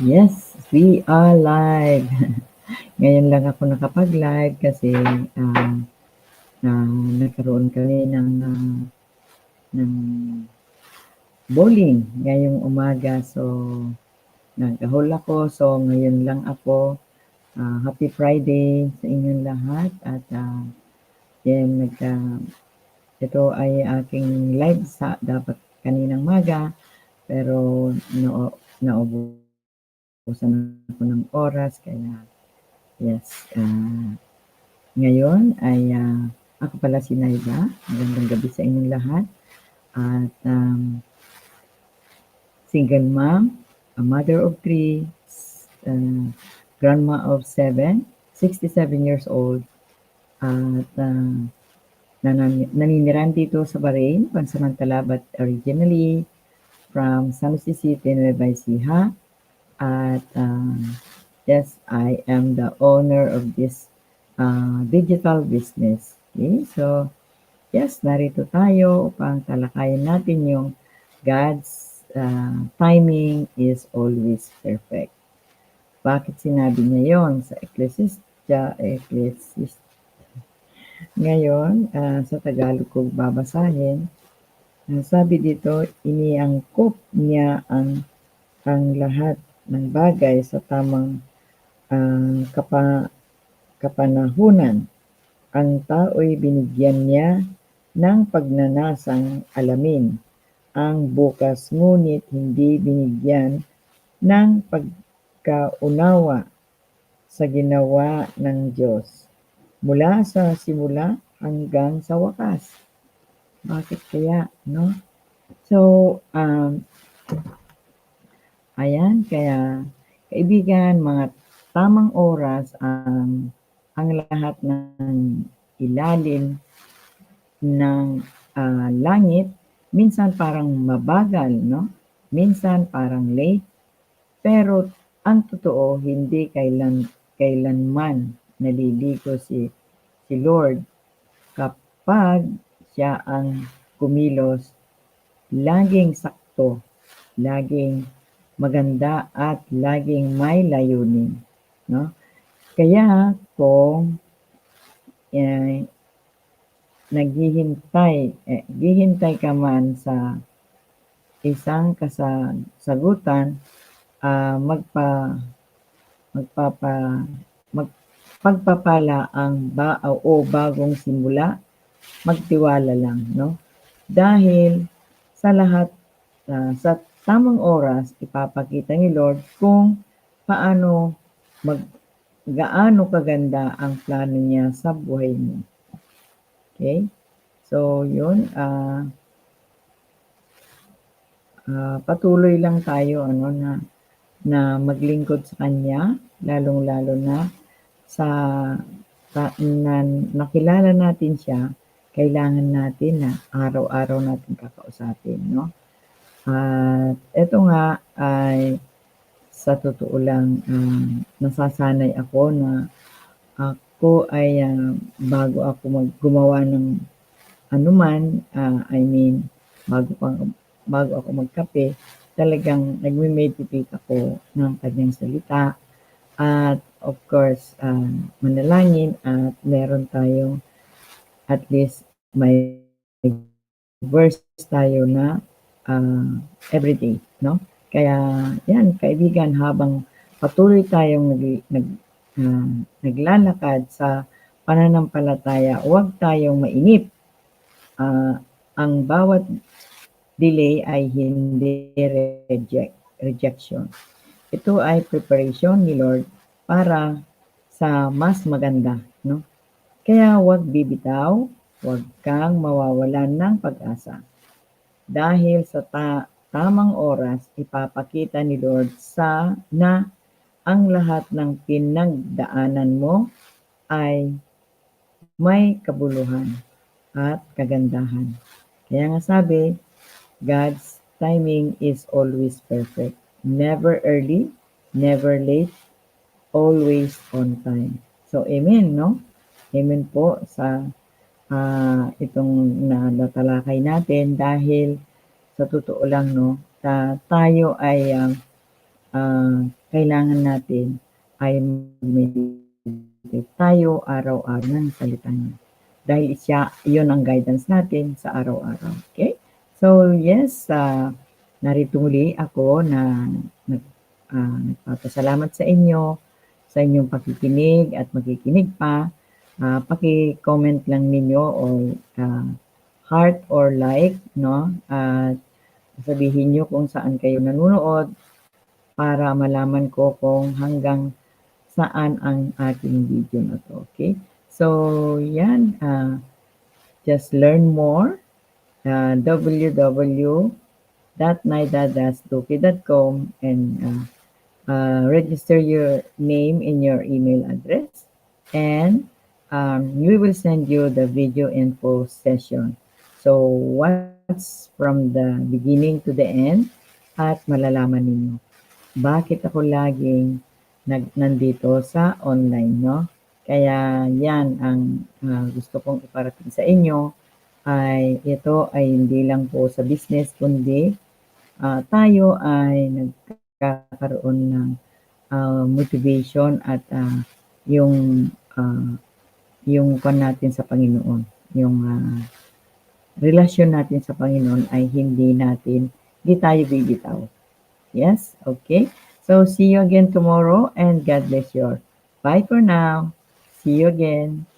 Yes, we are live. Ngayon lang ako nakapag-live kasi uh, uh, nagkaroon kami ng uh, ng bowling ngayong umaga. So, nagahol ako. So, ngayon lang ako. Uh, happy Friday sa inyong lahat. At uh, yan, nagka, ito ay aking live sa dapat kaninang maga. Pero no, naubusan ako ng oras. Kaya, yes. Uh, ngayon ay uh, ako pala si Naida. Magandang gabi sa inyong lahat. At um, single mom, a mother of three, uh, grandma of seven, 67 years old, at uh, nanan- naniniran dito sa Bahrain, pansamantala but originally from San Jose City, Nueva Ecija. At uh, yes, I am the owner of this uh, digital business. Okay, so yes, narito tayo upang talakayin natin yung God's uh, timing is always perfect. Bakit sinabi niya yon sa Ecclesiastes? Ecclesiastes. Ngayon, uh, sa Tagalog ko babasahin, uh, sabi dito, iniangkop niya ang ang lahat ng bagay sa tamang uh, kapa, kapanahunan. Ang tao'y binigyan niya ng pagnanasang alamin ang bukas ngunit hindi binigyan ng pagkaunawa sa ginawa ng Diyos mula sa simula hanggang sa wakas. Bakit kaya, no? So, um, ayan, kaya kaibigan, mga tamang oras ang ang lahat ng ilalim ng uh, langit minsan parang mabagal, no? Minsan parang late. Pero ang totoo, hindi kailan kailanman naliligo si si Lord kapag siya ang kumilos laging sakto, laging maganda at laging may layunin, no? Kaya kung eh, naghihintay, eh, hihintay ka man sa isang kasagutan, uh, magpa magpapa mag, pagpapala ang ba o bagong simula, magtiwala lang, no? Dahil sa lahat uh, sa tamang oras ipapakita ni Lord kung paano mag gaano kaganda ang plano niya sa buhay mo. Okay? So, yun. Uh, uh, patuloy lang tayo ano na na maglingkod sa kanya lalong-lalo na sa ta, na nakilala natin siya kailangan natin na araw-araw natin kakausapin no at ito nga ay sa totoo lang um, nasasanay ako na ako ay uh, bago ako gumawa ng anuman, uh, I mean, bago, pang, bago ako magkape, talagang nagme-meditate ako ng kanyang salita. At of course, uh, manalangin at meron tayong at least may verse tayo na uh, everyday, no? Kaya yan, kaibigan, habang patuloy tayong nag, nag uh, naglalakad sa pananampalataya, huwag tayong mainip. Uh, ang bawat delay ay hindi reject, rejection. Ito ay preparation ni Lord para sa mas maganda, no? Kaya huwag bibitaw, huwag kang mawawalan ng pag-asa. Dahil sa ta- tamang oras, ipapakita ni Lord sa na ang lahat ng pinagdaanan mo ay may kabuluhan at kagandahan. Kaya nga sabi, God's timing is always perfect. Never early, never late, always on time. So, amen, no? Amen po sa uh, itong natalakay natin dahil sa totoo lang, no, ta- tayo ay uh, ah, kailangan natin ay mag-meditate tayo araw-araw ng salita niya. Dahil siya, yun ang guidance natin sa araw-araw. Okay? So, yes, narito muli ako na nag, ah, nagpapasalamat sa inyo sa inyong pakikinig at makikinig pa. Ah, paki-comment lang ninyo o ah, heart or like, no? At sabihin nyo kung saan kayo nanonood para malaman ko kung hanggang saan ang ating video na to. Okay? So, yan. ah, just learn more. Uh, www.naida-duki.com and uh, uh, register your name in your email address and um, we will send you the video info session. So, what's from the beginning to the end at malalaman ninyo. Bakit ako laging nag, nandito sa online, no? Kaya yan ang ah, gusto kong iparating sa inyo ay ito ay hindi lang po sa business kundi ah, tayo ay nagkakaroon ng ah, motivation at ah, yung ah, yung kan natin sa Panginoon, yung ah, relasyon natin sa Panginoon ay hindi natin, hindi tayo bibitaw. Yes? Okay? So, see you again tomorrow and God bless you. Bye for now. See you again.